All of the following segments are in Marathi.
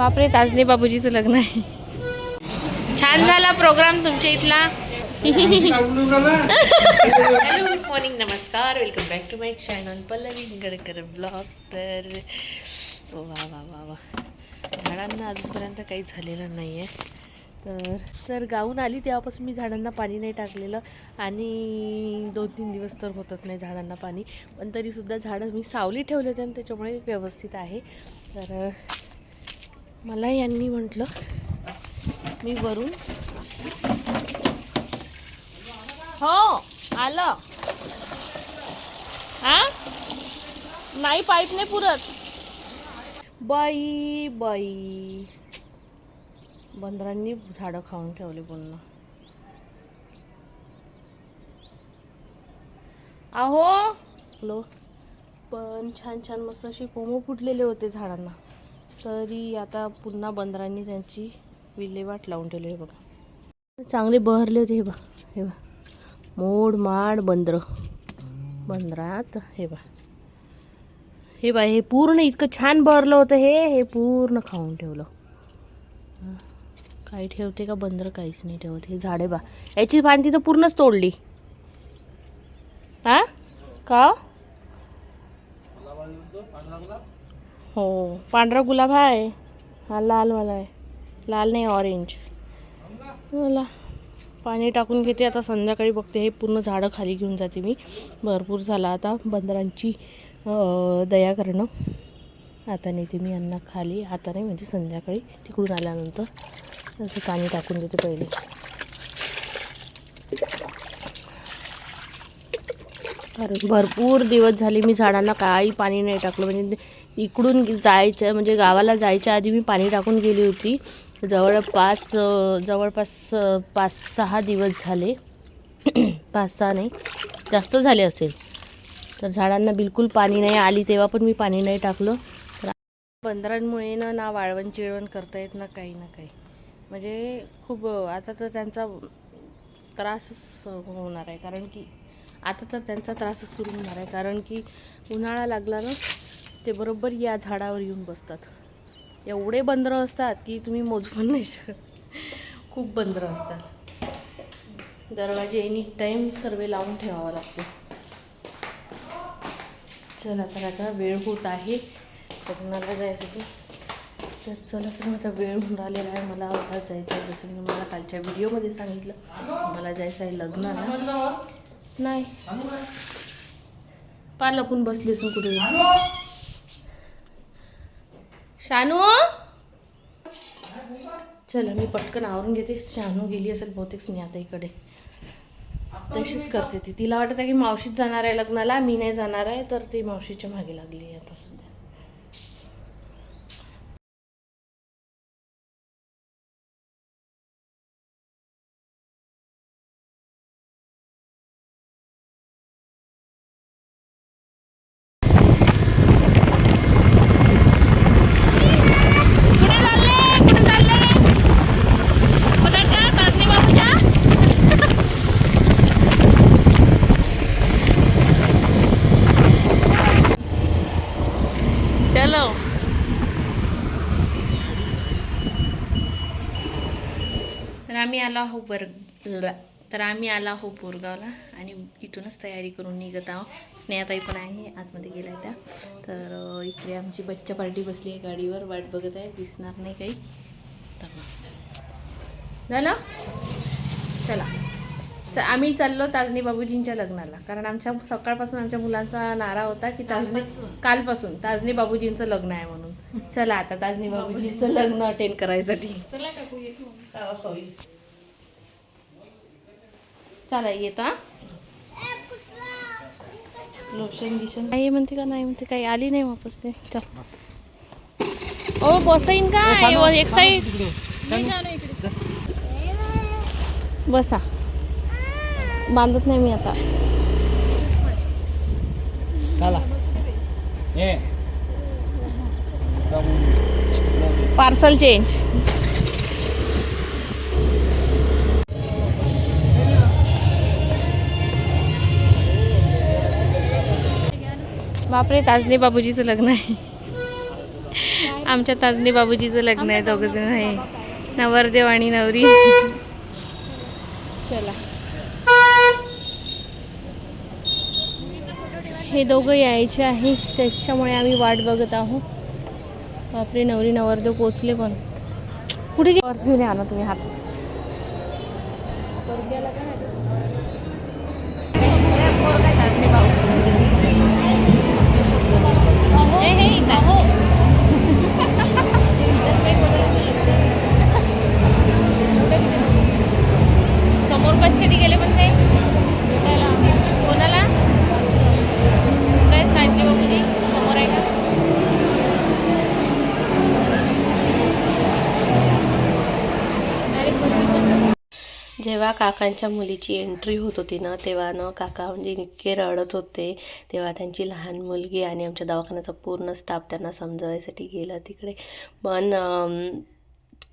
बापरे ताजने बाबूजीचं लग्न आहे. छान झाला प्रोग्राम तुमच्या इथला. हॅलो गुड मॉर्निंग नमस्कार. Welcome back to my channel Pallavi Hingadkar blog तर वा वा वा वा. झाडांना अजूनपर्यंत काही झालेलं नाही आहे तर तर गाऊन आली तेव्हापासून मी झाडांना पाणी नाही टाकलेलं आणि दोन तीन दिवस तर होतच नाही झाडांना पाणी. पण तरीसुद्धा झाडं मी सावली ठेवले होते आणि त्याच्यामुळे व्यवस्थित आहे. तर मला यांनी म्हटलं मी वरून. हो आलं. हा नाही पाईप नाही पुरत. बाई बाई. बंदरांनी झाडं खाऊन ठेवली पुन्हा. अहो. हॅलो. पण छान छान मस्त अशी कोमो फुटलेले होते झाडांना. तरी आता पुन्हा बंदरांनी त्यांची विल्हेवाट लावून ठेवली हे बघा. चांगले बहरले होते हे बा हे बा मोड माड बंदर. बंदरात हे बा हे बा हे पूर्ण इतकं छान बहरलं होतं हे हे पूर्ण खाऊन ठेवलं. काही ठेवते का बंदर? काहीच नाही ठेवत. हे झाडे बा याची फांती तर पूर्णच तोडली. हा? का हो? हो. पांढरा गुलाब आहे. हा लालवाला आहे. लाल नाही ऑरेंज मला पाणी टाकून घेते. आता संध्याकाळी बघते. हे पूर्ण झाडं खाली घेऊन जाते मी. भरपूर झाला. आता बंदरांची दया करणं. आता नेते मी यांना खाली. आता नाही म्हणजे संध्याकाळी तिकडून आल्यानंतर असं पाणी टाकून देते पहिले. कारण भरपूर दिवस झाले मी झाडांना काही पाणी नाही टाकलं. म्हणजे इकडून जायच्या म्हणजे गावाला जायच्या आधी मी पाणी टाकून गेली होती. जवळपास पाच जवळपास पाच सहा दिवस झाले. पाच सहा नाही जास्त झाले असेल. तर झाडांना बिलकुल पाणी नाही आली तेव्हा पण मी पाणी नाही टाकलं. तर बंदरांमुळे ना ना वाळवण चिळवण करता येत ना काही ना काही. म्हणजे खूप आता तर त्यांचा त्रासच होणार आहे. कारण की आता तर त्यांचा त्रासच सुरू होणार आहे. कारण की उन्हाळा लागला ना ते बरोबर या झाडावर येऊन बसतात. एवढे बंदरं असतात की तुम्ही मोजू पण नाही शकत. खूप बंदरं असतात. दरवाजे एनी टाईम सर्वे लावून ठेवावा लागतो. चला तर आता वेळ होत आहे. लग्नाला जायचं ते तर चला तर आता वेळ होऊन राहिलेला आहे. मला आज जायचं आहे. जसं मी मला कालच्या व्हिडिओमध्ये सांगितलं मला जायचं आहे लग्नाला. नाही. पा लपून बसले असून कुठे? शानू? चला मी पटकन आवरून घेते. शानू गेली असेल बहुतेक स्नेहाताईकडे. तशीच करते ती. तिला वाटत आहे की मावशीच जाणार आहे लग्नाला मी नाही जाणार आहे तर ती मावशीच्या मागे लागली आहे आता सध्या. आम्ही आलो आहो बर तर आम्ही आलो आहो बोरगावला आणि इथूनच तयारी करून निघत आहो स्नेहाताई पण आहे आतमध्ये गेल्या त्या. तर इकडे आमची बच्चा पार्टी बसली आहे गाडीवर. वाट बघत आहे दिसणार नाही काही. झालं? चला. च आम्ही चाललो ताजनी बाबूजींच्या लग्नाला. कारण आमच्या सकाळपासून आमच्या मुलांचा नारा होता की ताजनी कालपासून? ताजनी बाबूजींचं लग्न आहे म्हणून. चला आता ताजनी बाबूजींचं लग्न अटेंड करायसाठी. चला येतो हा. लोशन गिशन. नाही म्हणते का नाही म्हणते काही आली नाही वापस ते. चल. ओ बसता येईन का एक साईड बसा. बांधत नाही मी आता. पार्सल चेंज बापरे ताजले बाबूजीचं लग्न आहे. आमच्या ताजनी बाबूजीचं लग्न आहे दोघ जण आहे. नवरदेव आणि नवरी. चला. हे दोघं यायचे आहे त्याच्यामुळे आम्ही वाट बघत आहोत. बापरे नवरी नवरदेव पोचले पण. कुठे पर्स घेऊन या ना तुम्ही हात. ताजनी समोर कशासाठी गेले पण नाही जेव्हा काकांच्या मुलीची एंट्री होत होती ना तेव्हा ना काका म्हणजे इतके रडत होते. तेव्हा त्यांची लहान मुलगी आणि आमच्या दवाखान्याचा पूर्ण स्टाफ त्यांना समजवायसाठी गेला तिकडे. पण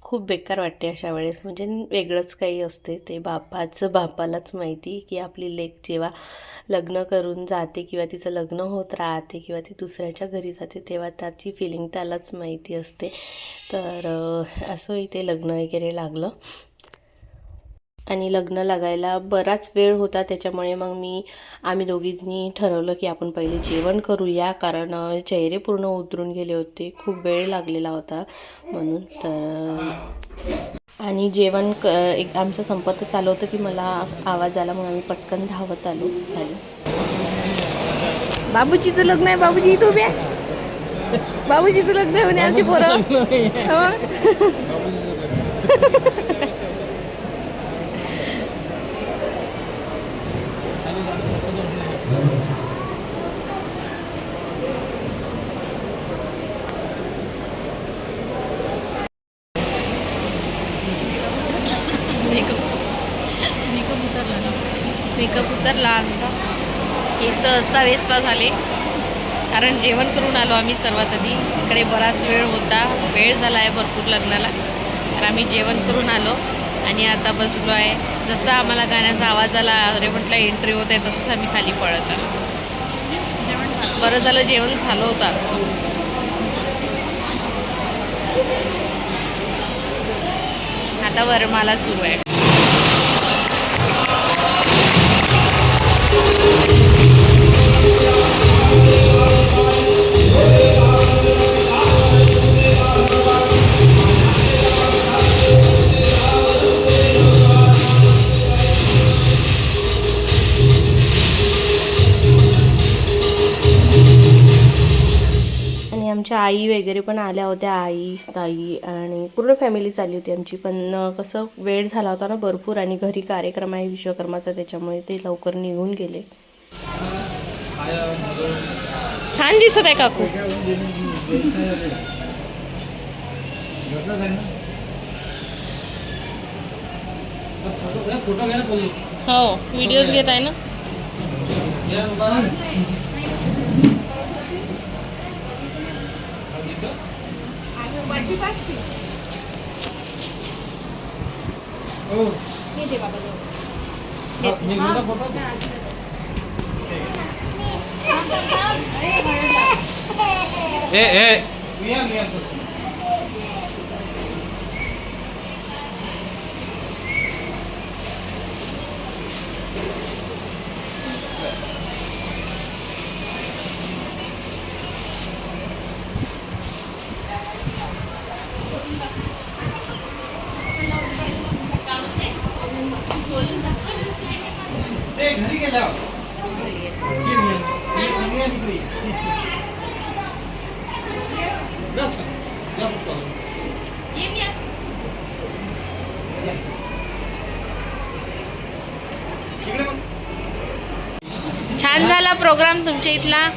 खूप बेकार वाटते अशा वेळेस. म्हणजे वेगळंच काही असते ते. बापाचं बापालाच माहिती की आपली लेक जेव्हा लग्न करून जाते किंवा तिचं लग्न होत राहते किंवा ती दुसऱ्याच्या घरी जाते तेव्हा त्याची फिलिंग त्यालाच माहिती असते. तर असंही असं इथे लग्न वगैरे लागलं. आणि लग्न लागायला बराच वेळ होता त्याच्यामुळे मग मी आम्ही दोघींनी ठरवलं की आपण पहिले जेवण करूया. कारण चेहरे पूर्ण उतरून गेले होते. खूप वेळ लागलेला होता म्हणून. तर आणि जेवण क एक आमचं संपत चालू होतं की मला आवाज आला म्हणून आम्ही पटकन धावत आलो. खाली. बाबूजीचं लग्न आहे. बाबूजी इथं उभे आहे. बाबूजीचं लग्न आहे म्हणे आमची पोरं हो. मेकअप उतरला आमचा केस असता वेस्ता झाले. कारण जेवण करून आलो आम्ही सर्वात आधी. इकडे बराच वेळ होता. वेळ झाला आहे भरपूर लग्नाला. तर आम्ही जेवण करून आलो. आणि आता बसलो आहे. जसं आम्हाला गाण्याचा आवाज आला अरे म्हटलं एंट्री होत आहे तसंच आम्ही खाली पळत आलो. जेवण बरं झालं जेवण झालं होतं आमचं. आता वरमाला सुरू आहे. आमच्या आई वगैरे पण आल्या होत्या आई ताई आणि पूर्ण फॅमिली चालली होती आमची. पण कसं वेळ झाला होता ना भरपूर आणि घरी कार्यक्रम आहे विश्वकर्माचा त्याच्यामुळे ते लवकर निघून गेले. छान दिसत आहे काकू. हो व्हिडिओज घेत आहे ना? এ এ। छान झाला प्रोग्राम तुमच्या इथला.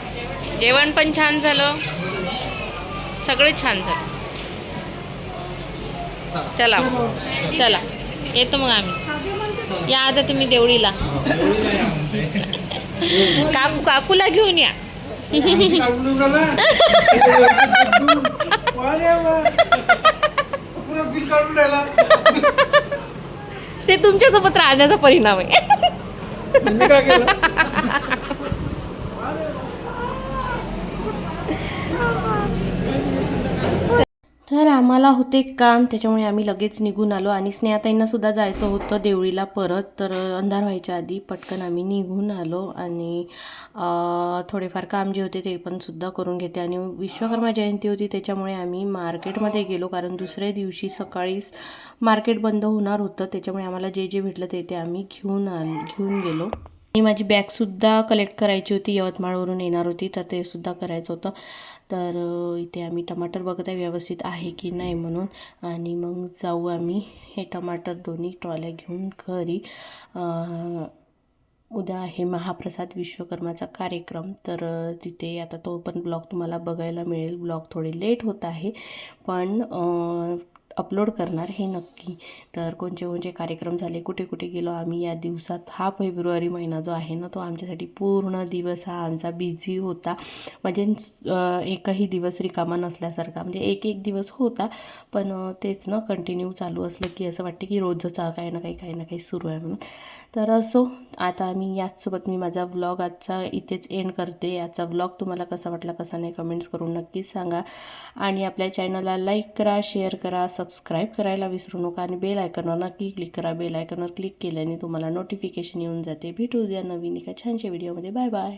जेवण पण छान झालं. सगळं छान झालं. चला. चला. येतो मग आम्ही. या आता तुम्ही देवळीला. काकू काकूला घेऊन या. ते तुमच्यासोबत राहण्याचा परिणाम आहे. तर आम्हाला होते काम त्याच्यामुळे आम्ही लगेच निघून आलो आणि स्नेहाताईंनासुद्धा जायचं होतं देवळीला परत. तर अंधार व्हायच्या आधी पटकन आम्ही निघून आलो आणि थोडेफार काम जे होते ते पण सुद्धा करून घेते. आणि विश्वकर्मा जयंती होती त्याच्यामुळे आम्ही मार्केटमध्ये गेलो कारण दुसऱ्या दिवशी सकाळीच मार्केट बंद होणार होतं त्याच्यामुळे आम्हाला जे जे भेटलं ते ते आम्ही घेऊन आल घेऊन गेलो. आणि माझी बॅगसुद्धा कलेक्ट करायची होती. यवतमाळवरून येणार होती तर ते सुद्धा करायचं होतं. तर इथे आम्ही टमाटर बघत आहे व्यवस्थित आहे की नाही म्हणून. आणि मग जाऊ आम्ही. हे टमाटर दोन्ही ट्रॉल्या घेऊन घरी. उद्या आहे महाप्रसाद विश्वकर्माचा कार्यक्रम. तर तिथे आता तो पण ब्लॉग तुम्हाला बघायला मिळेल. ब्लॉग थोडे लेट होत आहे. पण अपलोड करणार हे नक्की. तर कोणते कोणते कार्यक्रम झाले कुठे कुठे गेलो आम्ही या दिवसात हा फेब्रुवारी महिना जो आहे ना तो आमच्यासाठी पूर्ण दिवस हा आमचा बिझी होता. म्हणजे एकही दिवस रिकामा नसल्यासारखा म्हणजे एक एक दिवस होता पण तेच ना कंटिन्यू चालू असलं की असं वाटते की रोजच काही ना काही काही ना काही सुरू आहे म्हणून. तर असो आता आम्ही याचसोबत मी माझा व्लॉग आजचा इथेच एंड करते. याचा व्लॉग तुम्हाला कसा वाटला कसा नाही कमेंट्स करून नक्कीच सांगा. आणि आपल्या चॅनलला लाईक करा शेअर करा सबस्क्राईब करायला विसरू नका आणि बेल आयकॉनवर नक्की क्लिक करा. बेल आयकॉनवर क्लिक केल्याने तुम्हाला नोटिफिकेशन येऊन जाते. भेटू द्या नवीन एका छानशा व्हिडिओमध्ये बाय बाय